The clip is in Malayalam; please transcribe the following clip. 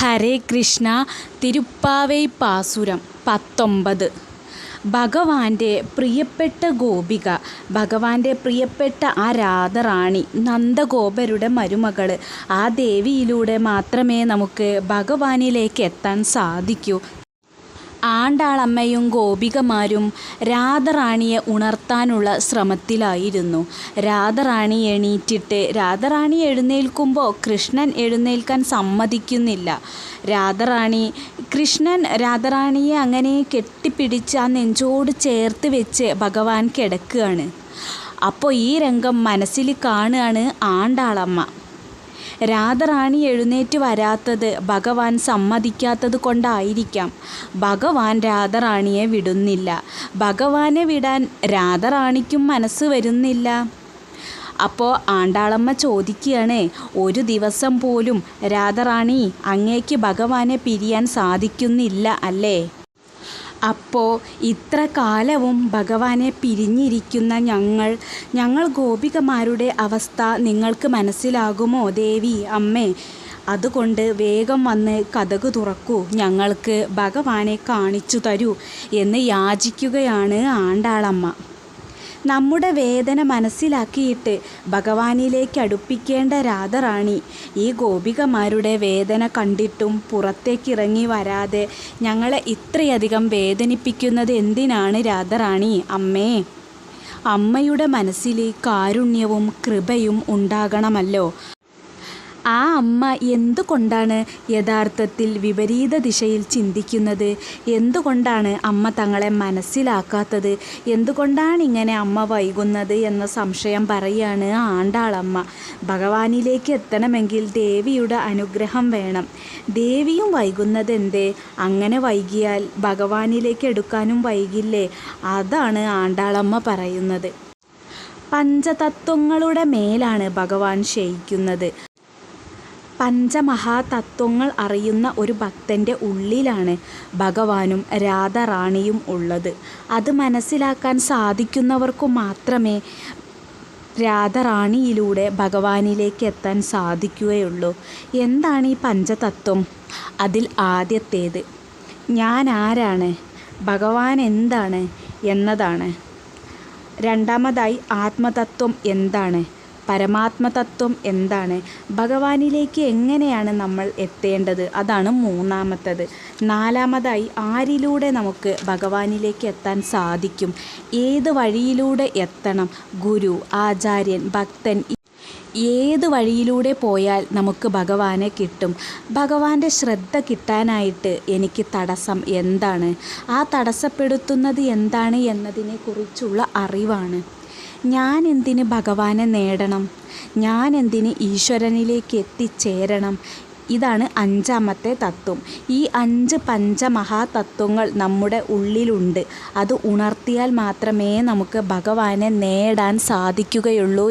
ഹരേ കൃഷ്ണ തിരുപ്പാവൈ പാസുരം പത്തൊമ്പത്. ഭഗവാന്റെ പ്രിയപ്പെട്ട ഗോപിക ഭഗവാന്റെ പ്രിയപ്പെട്ട ആ രാധറാണി നന്ദഗോപരുടെ മരുമകൾ ആ ദേവിയിലൂടെ മാത്രമേ നമുക്ക് ഭഗവാനിലേക്ക് എത്താൻ സാധിക്കൂ. ആണ്ടാളമ്മയും ഗോപികമാരും രാധറാണിയെ ഉണർത്താനുള്ള ശ്രമത്തിലായിരുന്നു. രാധറാണി എണീറ്റിട്ട് രാധറാണി എഴുന്നേൽക്കുമ്പോൾ കൃഷ്ണൻ എഴുന്നേൽക്കാൻ സമ്മതിക്കുന്നില്ല. രാധറാണി കൃഷ്ണൻ രാധറാണിയെ അങ്ങനെ കെട്ടിപ്പിടിച്ച് ആ നെഞ്ചോട് ചേർത്ത് വെച്ച് ഭഗവാൻ കിടക്കുകയാണ്. അപ്പോൾ ഈ രംഗം മനസ്സിൽ കാണുകയാണ് ആണ്ടാളമ്മ. രാധറാണി എഴുന്നേറ്റ് വരാത്തത് ഭഗവാൻ സമ്മതിക്കാത്തത് കൊണ്ടായിരിക്കാം. ഭഗവാൻ രാധറാണിയെ വിടുന്നില്ല. ഭഗവാനെ വിടാൻ രാധറാണിക്കും മനസ്സ് വരുന്നില്ല. അപ്പോൾ ആണ്ടാളമ്മ ചോദിക്കുകയാണ് ഒരു ദിവസം പോലും രാധറാണി അങ്ങേക്ക് ഭഗവാനെ പിരിയാൻ സാധിക്കുന്നില്ല അല്ലേ? അപ്പോൾ ഇത്ര കാലവും ഭഗവാനെ പിരിഞ്ഞിരിക്കുന്ന ഞങ്ങൾ ഞങ്ങൾ ഗോപികമാരുടെ അവസ്ഥ നിങ്ങൾക്ക് മനസ്സിലാകുമോ ദേവി അമ്മേ? അതുകൊണ്ട് വേഗം വന്ന് കഥകു തുറക്കൂ ഞങ്ങൾക്ക് ഭഗവാനെ കാണിച്ചു തരൂ എന്ന് യാചിക്കുകയാണ് ആണ്ടാളമ്മ. നമ്മുടെ വേദന മനസ്സിലാക്കിയിട്ട് ഭഗവാനിലേക്ക് അടുപ്പിക്കേണ്ട രാധറാണി. ഈ ഗോപികമാരുടെ വേദന കണ്ടിട്ടും പുറത്തേക്കിറങ്ങി വരാതെ ഞങ്ങളെ ഇത്രയധികം വേദനിപ്പിക്കുന്നത് എന്തിനാണ് രാധറാണി അമ്മേ? അമ്മയുടെ മനസ്സിൽ കാരുണ്യവും കൃപയും ഉണ്ടാകണമല്ലോ. ആ അമ്മ എന്തുകൊണ്ടാണ് യഥാർത്ഥത്തിൽ വിപരീത ദിശയിൽ ചിന്തിക്കുന്നത്? എന്തുകൊണ്ടാണ് അമ്മ തങ്ങളെ മനസ്സിലാക്കാത്തത്? എന്തുകൊണ്ടാണ് ഇങ്ങനെ അമ്മ വൈകുന്നത് എന്ന സംശയം പറയാണ് ആണ്ടാളമ്മ. ഭഗവാനിലേക്ക് എത്തണമെങ്കിൽ ദേവിയുടെ അനുഗ്രഹം വേണം. ദേവിയും വൈകുന്നത് എന്തേ അങ്ങനെ വൈകിയാൽ ഭഗവാനിലേക്ക് എടുക്കാനും വൈകില്ലേ? അതാണ് ആണ്ടാളമ്മ പറയുന്നത്. പഞ്ചതത്വങ്ങളുടെ മേലാണ് ഭഗവാൻ ശയിക്കുന്നത്. പഞ്ചമഹാതത്വങ്ങൾ അറിയുന്ന ഒരു ഭക്തന്റെ ഉള്ളിലാണ് ഭഗവാനും രാധാറാണിയും ഉള്ളത്. അത് മനസ്സിലാക്കാൻ സാധിക്കുന്നവർക്കു മാത്രമേ രാധാറാണിയിലൂടെ ഭഗവാനിലേക്ക് എത്താൻ സാധിക്കുകയുള്ളൂ. എന്താണ് ഈ പഞ്ചതത്വം? അതിൽ ആദ്യത്തേത് ഞാൻ ആരാണ്? ഭഗവാൻ എന്താണ്? എന്നതാണ്. രണ്ടാമതായി ആത്മതത്വം എന്താണ്? പരമാത്മതത്വം എന്താണ്? ഭഗവാനിലേക്ക് എങ്ങനെയാണ് നമ്മൾ എത്തേണ്ടത്? അതാണ് മൂന്നാമത്തത്. നാലാമതായി ആരിലൂടെ നമുക്ക് ഭഗവാനിലേക്ക് എത്താൻ സാധിക്കും? ഏത് വഴിയിലൂടെ എത്തണം? ഗുരു ആചാര്യൻ ഭക്തൻ ഏത് വഴിയിലൂടെ പോയാൽ നമുക്ക് ഭഗവാനെ കിട്ടും? ഭഗവാന്റെ ശ്രദ്ധ കിട്ടാനായിട്ട് എനിക്ക് തടസ്സം എന്താണ്? ആ തടസ്സപ്പെടുത്തുന്നത് എന്താണ് എന്നതിനെക്കുറിച്ചുള്ള അറിവാണ്. ഞാൻ എന്തിന് ഭഗവാനെ നേടണം? ഞാൻ എന്തിന് ഈശ്വരനിലേക്ക് എത്തിച്ചേരണം? ഇതാണ് അഞ്ചാമത്തെ തത്വം. ഈ അഞ്ച് പഞ്ചമഹാതത്വങ്ങൾ നമ്മുടെ ഉള്ളിലുണ്ട്. അത് ഉണർത്തിയാൽ മാത്രമേ നമുക്ക് ഭഗവാനെ നേടാൻ സാധിക്കുകയുള്ളൂ